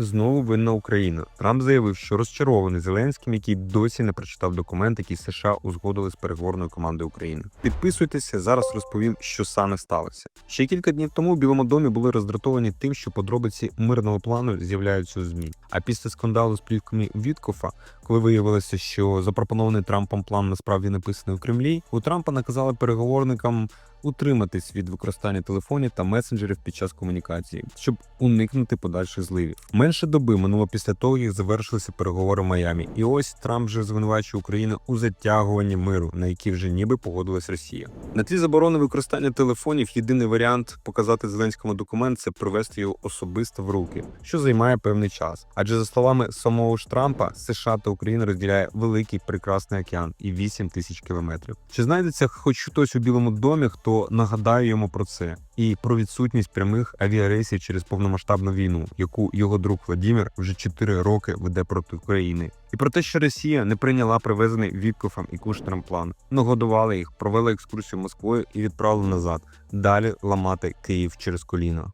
Знову винна Україна. Трамп заявив, що розчарований Зеленським, який досі не прочитав документ, який США узгодили з переговорною командою України. Підписуйтеся, зараз розповім, що саме сталося. Ще кілька днів тому у Білому домі були роздратовані тим, що подробиці мирного плану з'являються у змі. А після скандалу з плівками Віткофа, коли виявилося, що запропонований Трампом план насправді написаний у Кремлі, у Трампа наказали переговорникам утриматись від використання телефонів та месенджерів під час комунікації, щоб уникнути подальших зливів. Менше доби минуло після того, як завершилися переговори в Майамі, і ось Трамп вже звинувачує Україну у затягуванні миру, на який вже ніби погодилась Росія. На тлі заборони використання телефонів єдиний варіант показати Зеленському документ це привести його особисто в руки, що займає певний час. Адже за словами самого ж Трампа, США та Україна розділяє великий прекрасний океан і 8 тисяч кілометрів. Чи знайдеться хоч хтось у Білому домі, нагадає йому про це. І про відсутність прямих авіарейсів через повномасштабну війну, яку його друг Владімір вже 4 роки веде проти України, і про те, що Росія не прийняла привезений Віткофом і Кушнером план, нагодували їх, провели екскурсію Москвою і відправили назад, далі ламати Київ через коліно.